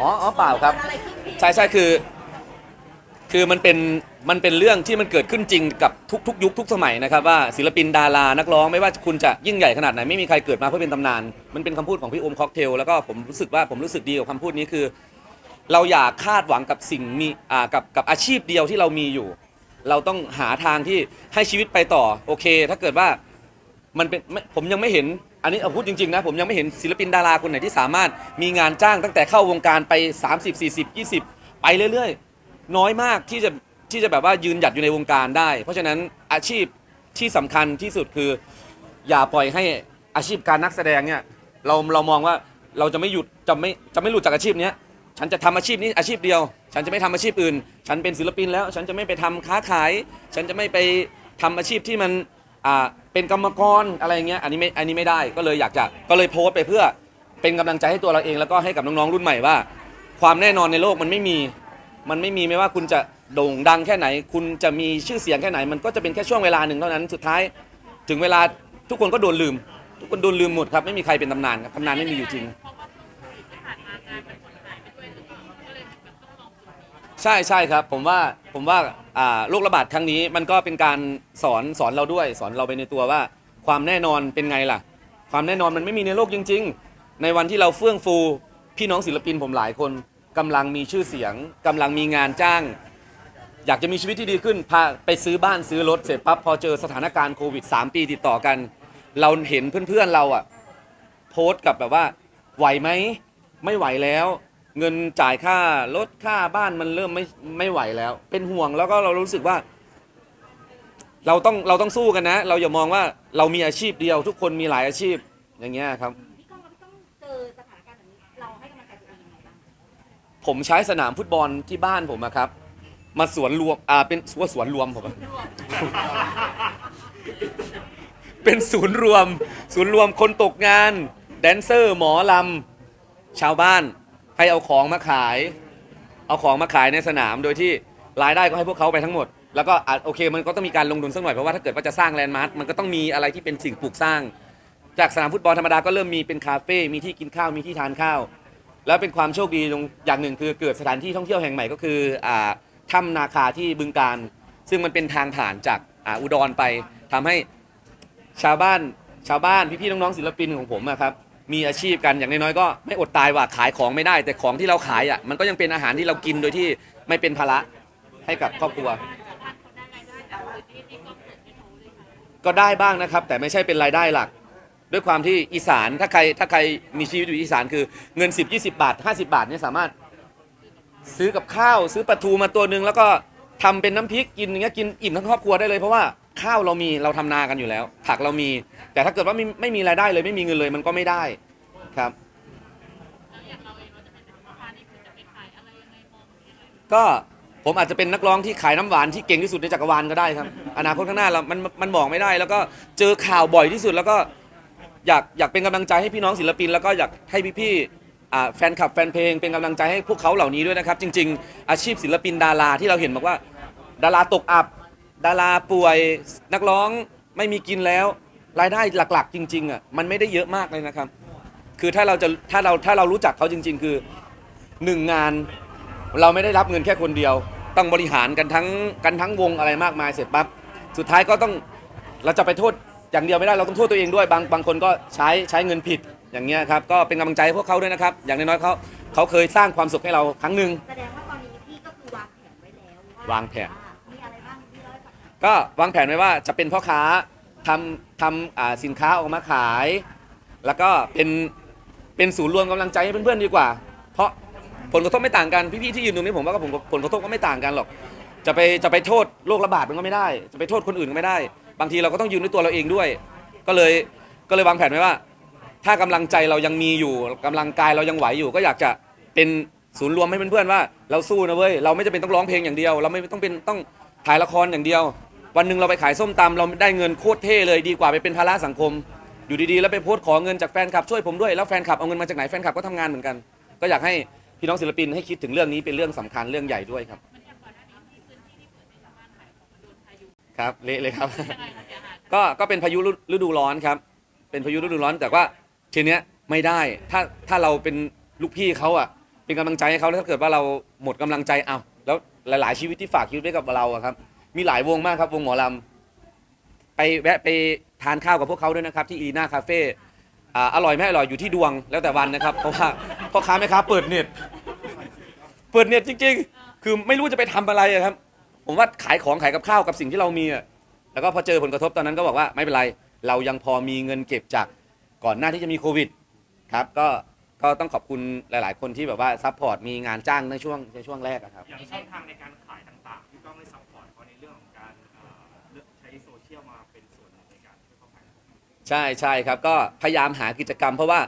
อ๋ออ๋อเปล่าครับ อะไรที่ผิดใช่ใช่คือ คือมันเป็นมันเป็นเรื่องที่มันเกิดขึ้นจริงกับทุกทุกยุคทุกสมัยนะครับว่าศิลปินดารานักร้องไม่ว่าคุณจะยิ่งใหญ่ขนาดไหนไม่มีใครเกิดมาเพื่อเป็นตำนาน มันเป็นคำพูดของพี่โอมค็อกเทลแล้วก็ผมรู้สึกว่าผมรู้สึกดีกับคำพูดนี้คือ เราอย่าคาดหวังกับสิ่งมีอ่ากับกับอาชีพเดียวที่เรามีอยู่ เราต้องหาทางที่ให้ชีวิตไปต่อโอเค ถ้าเกิดว่ามันเป็นไม่ผมยังไม่เห็น อันนี้เอาพูดจริงๆนะผมยังไม่เห็นศิลปินดาราคนไหนที่สามารถมีงานจ้างตั้งแต่เข้าวงการไป 30 40 20 ไปเรื่อยๆ น้อยมากที่จะที่จะแบบว่ายืนหยัดอยู่ในวงการได้ เพราะฉะนั้นอาชีพที่สำคัญที่สุดคือ อย่าปล่อยให้อาชีพการนักแสดงเนี่ยเราเรามองว่าเราจะไม่หยุดจะไม่จะไม่หลุดจากอาชีพนี้ฉันจะทำอาชีพนี้อาชีพเดียว ฉันจะไม่ทำอาชีพอื่น ฉันเป็นศิลปินแล้ว ฉันจะไม่ไปทำค้าขาย ฉันจะไม่ไปทำอาชีพที่มัน อ่าเป็นกรรมกรอะไรเงี้ยอันนี้ไม่อันนี้ไม่ได้ก็เลยอยากจะก็เลยโพสต์ไปเพื่อเป็นกำลังใจให้ตัวเราเองแล้วก็ให้กับน้องๆรุ่นใหม่ว่า ความแน่นอนในโลกมันไม่มี มันไม่มีไม่ว่าคุณจะโด่งดังแค่ไหน คุณจะมีชื่อเสียงแค่ไหน มันก็จะเป็นแค่ช่วงเวลาหนึ่งเท่านั้นสุดท้าย ถึงเวลาทุกคนก็โดนลืม ทุกคนโดนลืมหมดครับไม่มีใครเป็นตำนานครับตำนานไม่มีอยู่จริง ใช่ใช่ครับ ผมว่าผมว่าอ่าโรคระบาดครั้งนี้มันก็เป็นการสอนสอนเราด้วย สอนเราไปในตัวว่า ความแน่นอนเป็นไงล่ะ ความแน่นอนมันไม่มีในโลกจริง ๆ ในวันที่เราเฟื่องฟูพี่น้องศิลปินผมหลายคนกำลังมีชื่อเสียงกำลังมีงานจ้าง อยากจะมีชีวิตที่ดีขึ้นพาไปซื้อบ้านซื้อรถเสร็จปั๊บพอเจอสถานการณ์โควิด 3 ปีติดต่อกัน เราเห็นเพื่อนๆเราอะโพสต์กับแบบว่า ไหวไหม ไม่ไหวแล้ว เงินจ่ายค่ารถค่าบ้านมันเริ่มไม่ไม่ไหวแล้ว เป็นห่วงแล้วก็เรารู้สึกว่า เราต้องเราต้องสู้กันนะ เราอย่ามองว่าเรามีอาชีพเดียว ทุกคนมีหลายอาชีพอย่างเงี้ยครับ พี่ก้องเราพี่ต้องเจอสถานการณ์แบบนี้ เราให้กำลังใจตัวเองยังไงบ้างผมใช้สนามฟุตบอลที่บ้านผมอะครับ มาสวนรวมอ่าเป็นว่าสวนรวมผมอะ เป็นศูนย์รวม ศูนย์รวมคนตกงาน แดนเซอร์หมอลำ ชาวบ้าน ให้เอาของมาขาย เอาของมาขายในสนามโดยที่รายได้ก็ให้พวกเขาไปทั้งหมด แล้วก็อะโอเคมันก็ต้องมีการลงทุนสักหน่อยเพราะว่าถ้าเกิดว่าจะสร้างแลนด์มาร์คมันก็ต้องมีอะไรที่เป็นสิ่งปลูกสร้าง จากสนามฟุตบอลธรรมดาก็เริ่มมีเป็นคาเฟ่มีที่กินข้าวมีที่ทานข้าว แล้วเป็นความโชคดีตรงอย่างหนึ่งคือเกิดสถานที่ท่องเที่ยวแห่งใหม่ก็คืออ่าถ้ำนาคาที่บึงการ ซึ่งมันเป็นทางผ่านจากอ่าอุดรไปทำให้ชาวบ้านชาวบ้านพี่ๆน้องๆศิลปินของผมอะครับ มีอาชีพกันอย่างน้อยๆก็ไม่อดตายว่าขายของไม่ได้ แต่ของที่เราขายอะมันก็ยังเป็นอาหารที่เรากินโดยที่ไม่เป็นภาระให้กับครอบครัว ก็ได้บ้างนะครับ แต่ไม่ใช่เป็นรายได้หลัก ด้วยความที่อีสานถ้าใครถ้าใครมีชีวิตอยู่อีสานคือเงิน 10 20 บาท 50 บาทเนี่ยสามารถซื้อกับข้าว ซื้อปลาทูมาตัวหนึ่งแล้วก็ทำเป็นน้ำพริกกินอย่างเงี้ยกินอิ่มทั้งครอบครัวได้เลยเพราะว่า ข้าวเรามีเราทำนากันอยู่แล้ว ผักเรามี แต่ถ้าเกิดว่าไม่ไม่มีรายได้เลยไม่มีเงินเลยมันก็ไม่ได้ครับ ก็ผมอาจจะเป็นนักร้องที่ขายน้ำหวานที่เก่งที่สุดในจักรวาลก็ได้ครับ อนาคตข้างหน้าเรา มันมันบอกไม่ได้ แล้วก็เจอข่าวบ่อยที่สุดแล้วก็อยากอยากเป็นกำลังใจให้พี่น้องศิลปิน แล้วก็อยากให้พี่ๆอ่แฟนคลับแฟนเพลงเป็นกำลังใจให้พวกเขาเหล่านี้ด้วยนะครับ จริง ๆ อาชีพศิลปินดาราที่เราเห็นบอกว่า ดาราตกอับ ดาราป่วยนักร้องไม่มีกินแล้ว รายได้หลักๆ จริงๆอะมันไม่ได้เยอะมากเลยนะครับ คือถ้าเราจะถ้าเราถ้าเรารู้จักเขาจริง ๆ คือหนึ่งงานเราไม่ได้รับเงินแค่คนเดียว ต้องบริหารกันทั้งกันทั้งวงอะไรมากมายเสร็จปั๊บสุดท้ายก็ต้องเราจะไปโทษอย่างเดียวไม่ได้เราต้องโทษตัวเองด้วยบางบางคนก็ใช้ใช้เงินผิดอย่างเงี้ยครับก็เป็นกำลังใจให้พวกเขาด้วยนะครับ อย่างน้อยๆเขาเขาเคยสร้างความสุขให้เราครั้งหนึ่งแสดงว่าตอนนี้พี่ก็คือวางแผนไว้แล้ววางแผน ก็วางแผนไว้ว่าจะเป็นพ่อค้าทำทำอ่าสินค้าออกมาขาย แล้วก็เป็นเป็นศูนย์รวมกำลังใจให้เพื่อนๆดีกว่า เพราะผลกระทบไม่ต่างกันพี่ๆที่ยืนตรงนี้ผมว่าก็ผมผลกระทบก็ไม่ต่างกันหรอก จะไปจะไปโทษโรคระบาดมันก็ไม่ได้ จะไปโทษคนอื่นก็ไม่ได้ บางทีเราก็ต้องยืนด้วยตัวเราเองด้วย ก็เลยก็เลยวางแผนไว้ว่า ถ้ากำลังใจเรายังมีอยู่กำลังกายเรายังไหวอยู่ ก็อยากจะเป็นศูนย์รวมให้เพื่อนๆว่า เราสู้นะเว้ยเราไม่จำเป็นต้องร้องเพลงอย่างเดียว เราไม่ต้องเป็นต้องถ่ายละครอย่างเดียว วันหนึ่งเราไปขายส้มตำเราได้เงินโคตรเท่เลยดีกว่าไปเป็นภาระสังคม อยู่ดีๆ แล้วไปโพสต์ขอเงินจากแฟนคลับช่วยผมด้วยแล้วแฟนคลับเอาเงินมาจากไหนแฟนคลับก็ทำงานเหมือนกัน ก็อยากให้พี่น้องศิลปินให้คิดถึงเรื่องนี้เป็นเรื่องสำคัญเรื่องใหญ่ด้วยครับครับเละเลยครับ ก็ก็เป็นพายุฤดูร้อนครับ เป็นพายุฤดูร้อนแต่ว่าทีเนี้ยไม่ได้ถ้าถ้าเราเป็นลูกพี่เขาอะเป็นกำลังใจให้เขาแล้วถ้าเกิดว่าเราหมดกำลังใจเอาแล้วหลาย ๆ ชีวิตที่ฝากชีวิตไว้กับเราอะครับ มีหลายวงมากครับวงหมอลำไปแวะไปทานข้าวกับพวกเขาด้วยนะครับ ที่อีน่าคาเฟ่อ่าอร่อยไม่อร่อยอยู่ที่ดวงแล้วแต่วันนะครับ เพราะว่าพ่อค้าแม่ค้าเปิดเน็ต เปิดเน็ตจริง ๆ คือไม่รู้จะไปทำอะไรอะครับ ผมว่าขายของขายกับข้าวกับสิ่งที่เรามีอะแล้วก็พอเจอผลกระทบตอนนั้นก็บอกว่าไม่เป็นไร เรายังพอมีเงินเก็บจากก่อนหน้าที่จะมีโควิดครับก็ก็ต้องขอบคุณหลาย ๆ คนที่แบบว่าซัพพอร์ตมีงานจ้างในช่วงในช่วงแรกอะครับ อย่างช่องทางในการข ใช่ใช่ครับ ก็พยายามหากิจกรรม เพราะว่า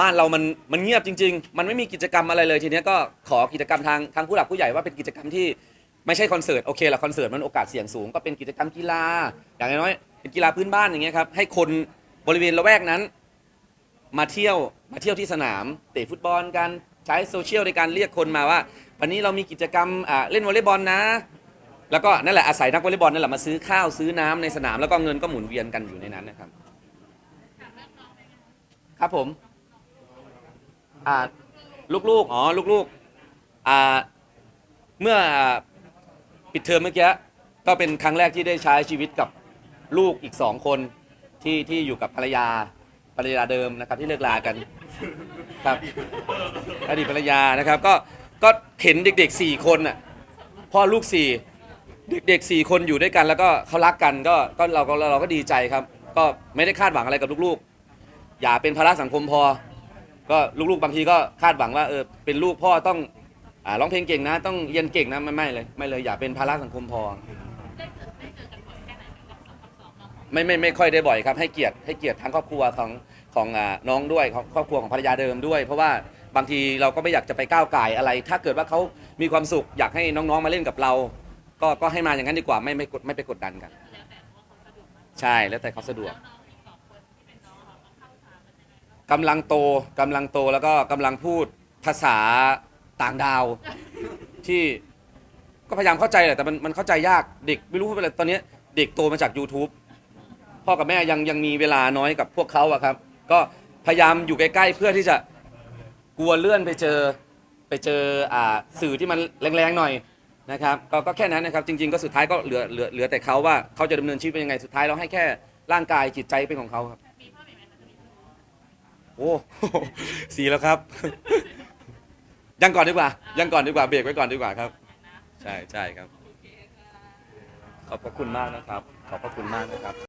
บ้านเรามันมันเงียบจริง ๆ มันไม่มีกิจกรรมอะไรเลยทีเนี้ยก็ขอกิจกรรมทางทางผู้หลักผู้ใหญ่ว่าเป็นกิจกรรมที่ไม่ใช่คอนเสิร์ตโอเคละคอนเสิร์ตมันโอกาสเสี่ยงสูงก็เป็นกิจกรรมกีฬา อย่างน้อยๆเป็นกีฬาพื้นบ้านอย่างเงี้ยครับให้คนบริเวณละแวกนั้น มาเที่ยวมาเที่ยวที่สนามเตะฟุตบอลกันใช้โซเชียลในการเรียกคนมาว่า วันนี้เรามีกิจกรรมอ่าเล่นวอลเลย์บอลนะ แล้วก็นั่นแหละอาศัยนักวอลเลย์บอลนั่นแหละมาซื้อข้าวซื้อน้ำในสนามแล้วก็เงินก็หมุนเวียนกันอยู่ในนั้นนะครับ ครับผม อ่า ลูกๆ อ๋อ ลูกๆ อ่า เมื่อปิดเทอมเมื่อกี้ก็เป็นครั้งแรกที่ได้ใช้ชีวิตกับลูกอีกสองคนที่ที่อยู่กับภรรยาภรรยาเดิมนะครับ ที่เลิกลากันครับอดีตภรรยานะครับ ก็ก็เห็นเด็กๆสี่คนน่ะพ่อลูกสี่เด็กๆสี่คนอยู่ด้วยกัน แล้วก็เขารักกันก็ก็เราก็เราก็ดีใจครับ ก็ไม่ได้คาดหวังอะไรกับลูกๆ อย่าเป็นภาระสังคมพอ ก็ลูกๆบางทีก็คาดหวังว่าเออเป็นลูกพ่อต้องอ่าร้องเพลงเก่งนะ ต้องเรียนเก่งนะไม่ไม่เลยไม่เลยอย่าเป็นภาระสังคมพอ ไม่ไม่ไม่ค่อยได้บ่อยครับ ให้เกียรติให้เกียรติทั้งครอบครัวของของอ่าน้องด้วยของครอบครัวของภรรยาเดิมด้วย เพราะว่าบางทีเราก็ไม่อยากจะไปก้าวไก่ายอะไร ถ้าเกิดว่าเขามีความสุขอยากให้น้องๆมาเล่นกับเรา ก็ก็ให้มาอย่างนั้นดีกว่าไม่ไม่กดไม่ไปกดดันกัน ใช่แล้วแต่เขาสะดวก กำลังโตกำลังโตแล้วก็กำลังพูดภาษาต่างดาว ที่ก็พยายามเข้าใจแหละแต่มันมันเข้าใจยากเด็กไม่รู้พูดอะไรตอนนี้เด็กโตมาจาก YouTube พ่อกับแม่ยังยังมีเวลาน้อยกับพวกเขาอะครับ ก็พยายามอยู่ใกล้ๆเพื่อที่จะกลัวเลื่อนไปเจอไปเจออ่าสื่อที่มันแรงๆหน่อยนะครับก็ก็แค่นั้นนะครับจริง ๆ ก็สุดท้ายก็เหลือเหลือเหลือแต่เขาว่าเขาจะดำเนินชีวิตเป็นยังไงสุดท้ายเราให้แค่ร่างกายจิตใจเป็นของเขาครับ โอ้สีแล้วครับ ยังก่อนดีกว่า ยังก่อนดีกว่าเบรกไว้ก่อนดีกว่าครับ ใช่ใช่ครับ ขอบพระคุณมากนะครับ ขอบพระคุณมากนะครับ